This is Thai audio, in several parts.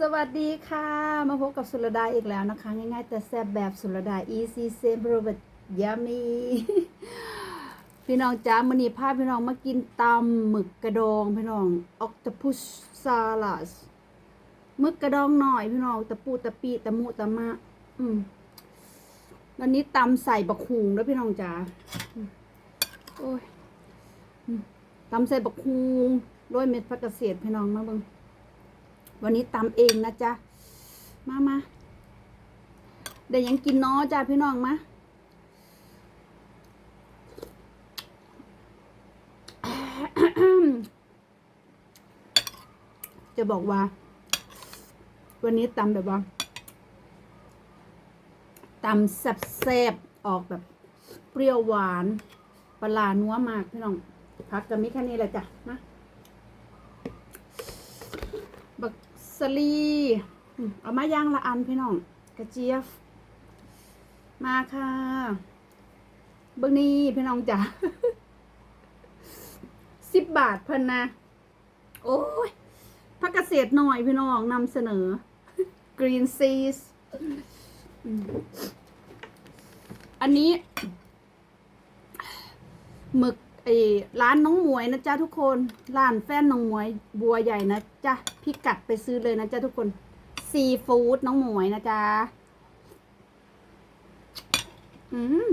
สวัสดีค่ะ มาพบกับสุรดาอีกแล้วนะคะ ง่ายๆ แต่แซ่บแบบสุรดา easy simple but yummy พี่น้องจ้ามันนี้พาพี่น้องมากินตำหมึกกระดองพี่น้อง octopus salad หมึกกระดองหน่อยพี่น้องตะปูตะปีตะมุตะมะ อืมวันนี้ตำใส่บักฮูงแล้วพี่น้องจ้าโอ้ยตำใส่บักฮูงโรยเม็ดผักกระเสียดพี่น้องมาเบิ่ง วันนี้ตำเองนะจ๊ะ มามาเดี๋ยวยังกินน้อจ้าพี่น้องมาจะบอกว่า วันนี้ตำแบบว่าตำแซ่บๆออกแบบ เปรี้ยวหวานปลานัวมากพี่น้องพักกันมิแค่นี้แหละจ้ะนะบัก สลีอืมเอามาย่างละอันพี่น้อง กระเจี๊ยบ มาค่ะเบื้องนี้พี่น้องจ๋าสิบบาทพิ่นนะ โอ้ยพักเกษตรหน่อยพี่น้องนำเสนอ Green Seas อันนี้หมึก ไอ้ร้านน้องหมวยนะจ๊ะทุกคน ร้านแฟนน้องหมวยบัวใหญ่นะจ๊ะพี่กัดไปซื้อเลยนะจ๊ะทุกคนซีฟู้ดน้องหมวยนะจ๊ะอืม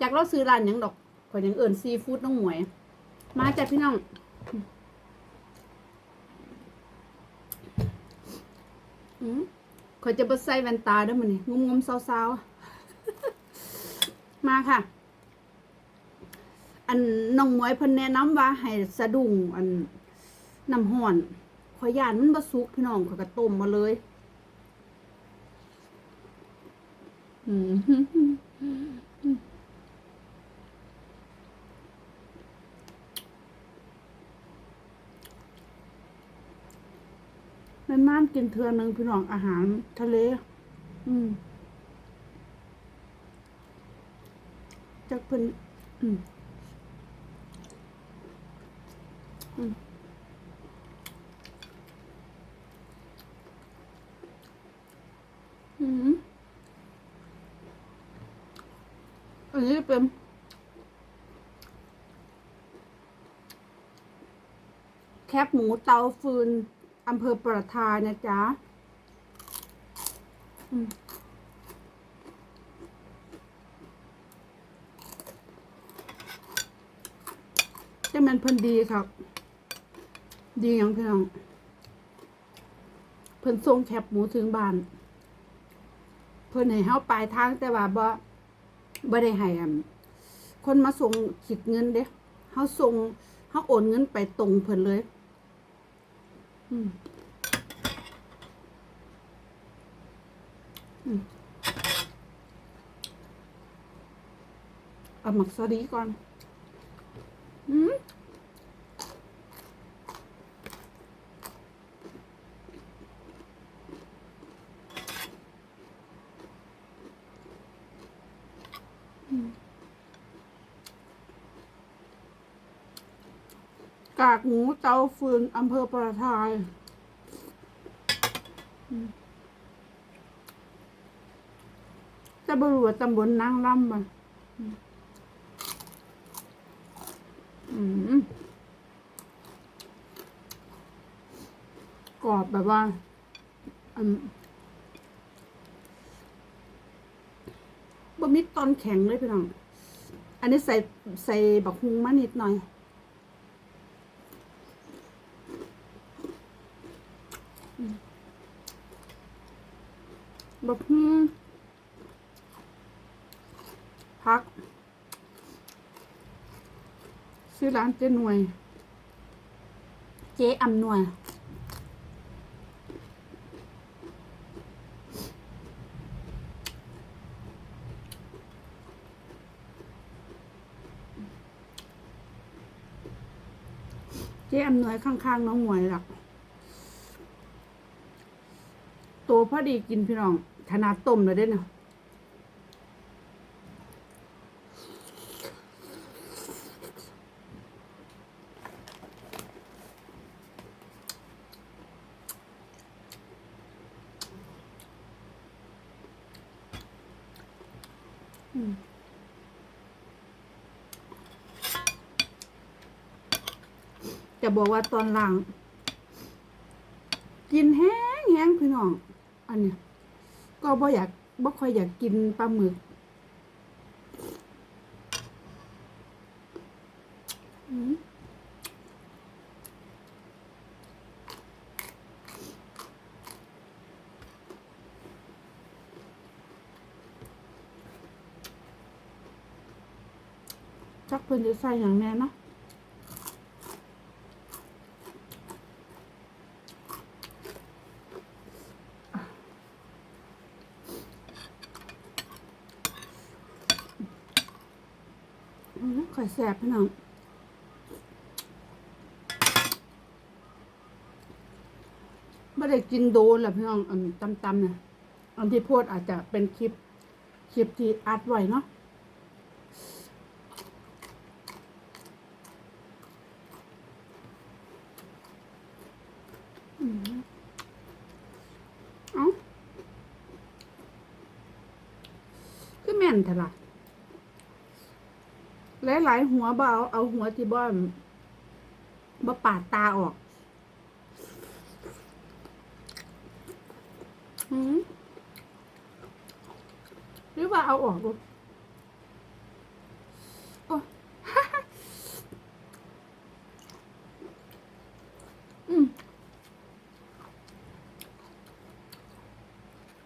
จากเราซื้อร้านยังดอกขอยหยังเอิ่นซีฟู้ดน้องหมวย มาจากพี่น้องอืมขอยจะไปใส่แว่นตาด้วยมันนี่งมงมๆเศร้าๆ มาค่ะ อันน้องหมวยเพิ่นแนะนำว่าให้สะดุ้งอันน้ำห่อนขอยย่านมันบ่สุกพี่น้องขอยก็ต้มมาเลยอืมมันน่านกินเทือหนึงพี่น้องอาหารทะเล อืม จากเพิ่นอืมอืมอืมอันนี้เป็นแคบหมูเตาฟืนอำเภอประทายนะจ๊ะ อืม จะมันเพิ่นดีครับ ดีอย่างพี่น้องเพิ่นส่งแคบหมูถึงบ้าน เพิ่นให้เฮาปลายทางแต่ว่าบ่บ่ได้ให้คนมาส่งคิดเงินเด้เฮาส่งเฮาโอนเงินไปตรงเพิ่นเลย อืมอืมเอาหมักซอสดีก่อน กากหมูเตาฟืนอำเภอประทายอืมจะบรวจตำบลนางลำมันอืมก รอบแบบว่าบะมิดตอนแข็งเลยพี่น้อง อันนี้ใส่ใส่บักฮุงมานิดหน่อย บักฮุงพัก ซื้อร้านเจ๊หน่วย เจ๊อำนวย จ๊อำนวยข้างๆน้องหมวยหลักตัวพอดีกินพี่น้อง ขนาดต้มเลยเด้เนาะ อ ม จะบอกว่าตอนหลัง กินแห้งแห้งพี่น้อง อันเนี้ยก็บ่อยากบ่ค่อยอยากกินปลาหมึกจักเพิ่นจะใส่อย่างแน่เนาะ อยแสบพี่น้องไม่ได้กินโดนแหละพี่น้องอันตำๆเนี่ยอันที่พูดอาจจะเป็นคลิป คลิปที่อัดไว้เนาะอืมเอ้าคือแม่นเถอะล่ะ หลายๆหัวบ่เอาเอาหัวที่บ่นบ่ปาดตาออกหืมหรือว่าเอาออกดูโอ้อืม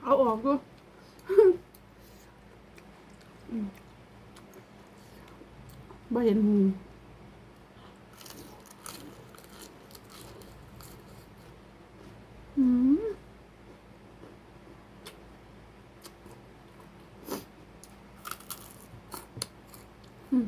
เอาออกดู บ่ เห็นหูอืม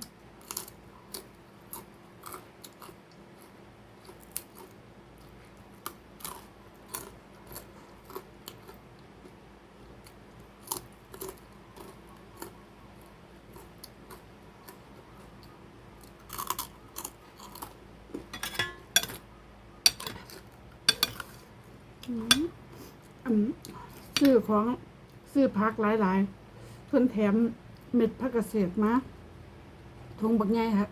ซื้อของซื้อพักหลายๆเพิ่นแถมเม็ดผักเกษตรมาทงบักใหญ่ครับ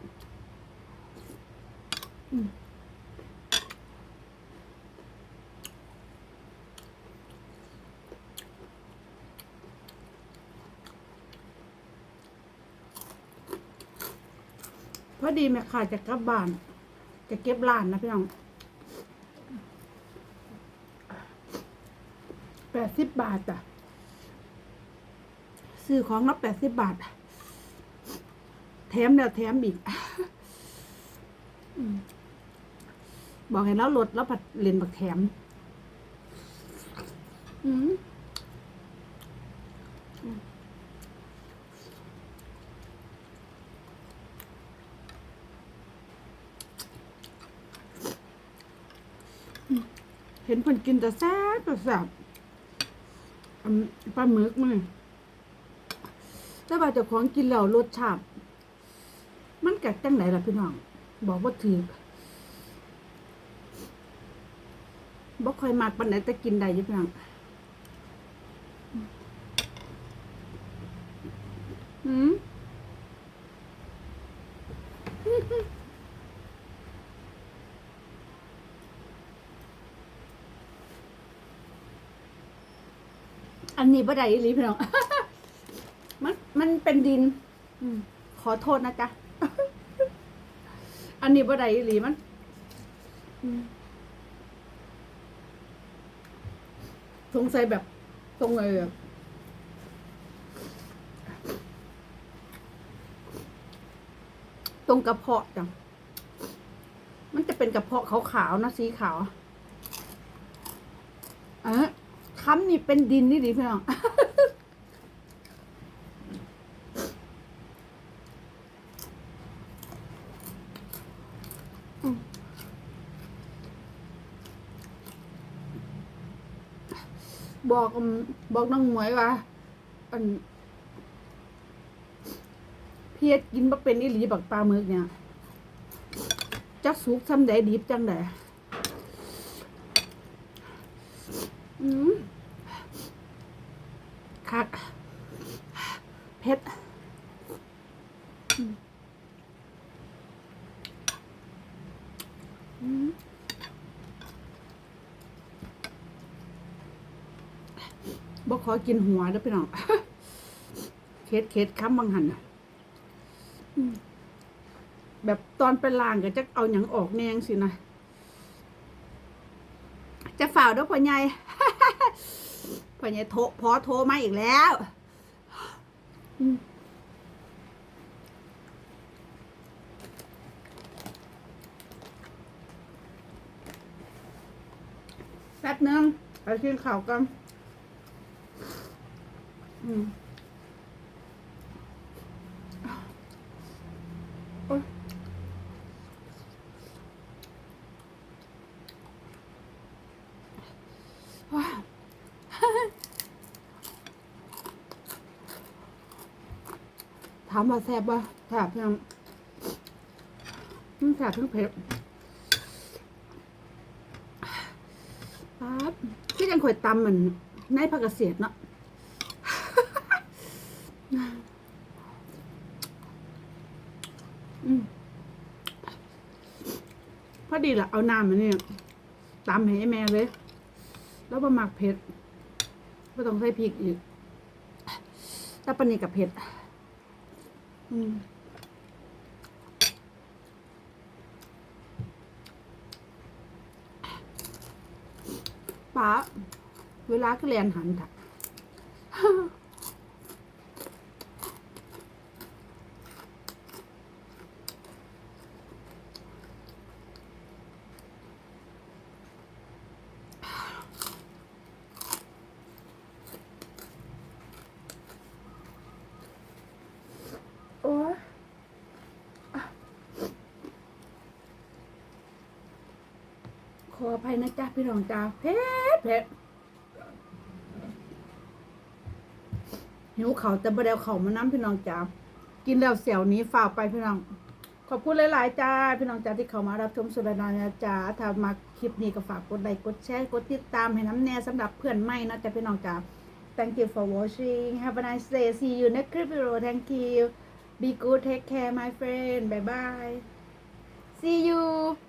พอดีแม่ค้าจะกลับบ้าน จะเก็บร้านนะพี่น้อง แปดสิบบาทอะซื้อของละแปดสิบบาท แถมแล้วแถมอีกบอกให้แล้วลดแล้วผัดเลนบักแถมอืมเห็นเพิ่นกินแต่แซ่บแต่แซ่บ อันปลาหมึกมั้งแต่ว่าเจ้าของกินแล้วรสชาติมันกัดจังไหนล่ะพี่น้อง บอกว่าถือบ่ค่อยมากปันไหนแต่กินได้อยู่พี่น้องอืมอั นนี้บ่ได้อีหลีพี่น้อง มันมันเป็นดิน อืมขอโทษนะจ๊ะ อันนี้บ่ได้อีหลีมันอืมสงสัยแบบตรงเลยอะตรงกระเพาะจัง มันจะเป็นกระเพาะขาวๆนะสีขาว เออ ค้ำนี่เป็นดินนี่ดิพี่น้องบอกบอกน้องหมวยว่าอันเพียรกินบ่เป็นอีหลีบักปลาหมึกเนี่ยจักสุกซ้ำใดดิบจังไดอืม ค่กเพชรบอกขอกินหัวแล้วยพี่น้องเคสเคสค้ำบางหันแบบตอนไปล่างก็จะเอาอย่างออกแนงสินะ จะฝ่าด้วยพ่อใหญ่ พ่อใหญ่โทพอโทรมาอีกแล้วแป๊บนึงไปกินข้าวกันอืมโอ๊ยว้าว ถามว่าแซ่บป่ะแซ่บยังมันแซ่บทั้งเผ็ดปั๊บที่ยังข่อยตำเหมือนในผักกระเสียดเนาะอพอดีละเอาน้ำมาเนี่ยตำให้แม่เลย แล้วมาหมักเผ็ดไม่ต้องใส่พริกอีกแต่ปนนีกับเผ็ด อืมป้าเวลาก็เรียนหันถัก โอ้ยข ออภัยนะจ๊ะพี่รองจ้าเผ็ดเผ็ดหิวเขาแต่บ่ได้เอาเขามาน้ำพี่น้องจ้ากินแล้วเสี่ยวนี้ฝากไปพี่น้อง ขอบคุณหลาย ๆ จ้า พี่น้องจ้าที่เขามารับชมสุรนานะจ้าถ้ามาคลิปนี้ก็ฝากกดไลค์กดแชร์กดติดตามให้น้ำแน่สำหรับเพื่อนใหม่นะจ๊ะพี่น้องจ้า Thank you for watching Have a nice day See you next video Thank you Be good Take care my friend Bye bye See you